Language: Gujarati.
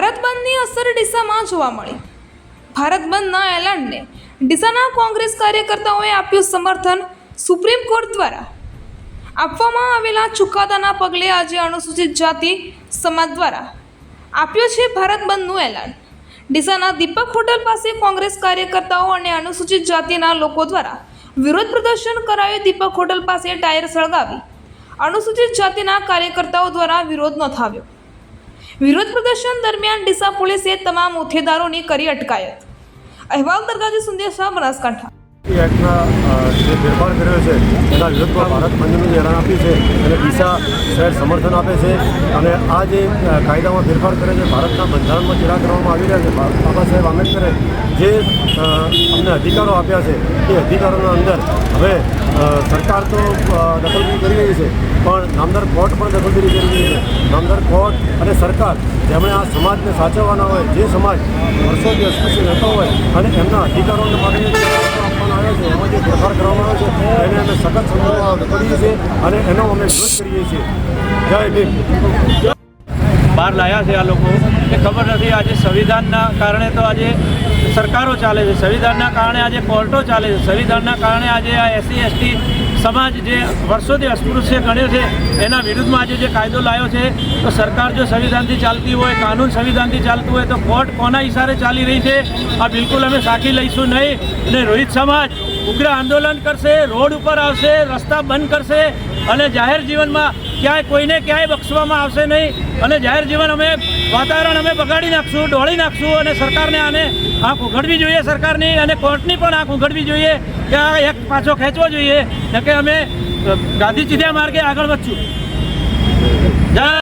રાજ્યમાં જોવા મળી. ભારત બંધના એલાનને ડીસાના કોંગ્રેસ કાર્યકર્તાઓએ આપ્યું સમર્થન સુપ્રીમ કોર્ટ દ્વારા. આપવામાં આવેલા ચુકાદાના પગલે આજે અનુસૂચિત જાતિ સમાજ દ્વારા આપ્યું છે ભારત બંધનું એલાન. ડીસાના દીપક હોટલ પાસે કોંગ્રેસ કાર્યકર્તાઓ અને અનુસૂચિત જાતિના લોકો દ્વારા વિરોધ પ્રદર્શન કરાયું. દીપક હોટલ પાસે ટાયર સળગાવી અનુસૂચિત જાતિના કાર્યકર્તાઓ દ્વારા વિરોધ નોંધાવ્યો. વિરોધ પ્રદર્શન દરમિયાન ડીસા પોલીસે તમામ હોદ્દેદારોની કરી અટકાયત. અહેવાલ દરગાજી સુંદેશા બનાસકાંઠા. એ એક્ટના જે ફેરફાર કર્યો છે એના વિરોધમાં ભારત બંધનું એલાન આપ્યું છે અને દિશા શહેર સમર્થન આપે છે. અને આ જે કાયદામાં ફેરફાર કરે છે, ભારતના બંધારણમાં ચેડા કરવામાં આવી રહ્યા છે બાબા સાહેબ આંબેડકરે જે અમને અધિકારો આપ્યા છે, એ અધિકારોના અંદર હવે સરકાર તો દખલગીરી કરી રહી છે, પણ નામદાર કોર્ટ પણ દખલગીરી કરી રહી છે. નામદાર કોર્ટ અને સરકાર, જેમણે આ સમાજને સાચવવાના હોય, જે સમાજ વર્ષોથી અસ્પૃશ્ય રહેતો હોય અને એમના અધિકારોને માટે સખત કરીએ છીએ અને એનો અમે વિરોધ કરીએ છીએ. જય બહાર લાયા છે આ લોકો. એ ખબર નથી, આજે સંવિધાનના કારણે તો આજે સરકારો ચાલે છે. સંવિધાનના કારણે આજે કોર્ટો ચાલે છે. સંવિધાનના કારણે આજે આ એસસી, એસટી સમાજ જે વર્ષોથી અસ્પૃશ્ય ગણ્યો છે, એના વિરુદ્ધમાં આજે જે કાયદો લાવ્યો છે, તો સરકાર જો સંવિધાનથી ચાલતી હોય, કાનૂન સંવિધાનથી ચાલતું હોય, તો કોર્ટ કોના ઇશારે ચાલી રહી છે, આ બિલકુલ અમે સાખી લઈશું નહીં. અને રોહિત સમાજ ઉગ્ર આંદોલન કરશે, રોડ ઉપર આવશે, રસ્તા બંધ કરશે, અને જાહેર જીવનમાં ક્યાંય કોઈને ક્યાંય બક્ષવામાં આવશે નહીં. અને જાહેર જીવન અમે વાતાવરણ અમે બગાડી નાખશું ડોળી નાખશું અને સરકારને આને આંખ ઉઘડવી જોઈએ સરકારની અને કોર્ટની પણ આંખ ઉઘડવી જોઈએ કે આ એક પાછો ખેંચવો જોઈએ. કે અમે ગાંધી ચીધ્યા માર્ગે આગળ વધશું. જય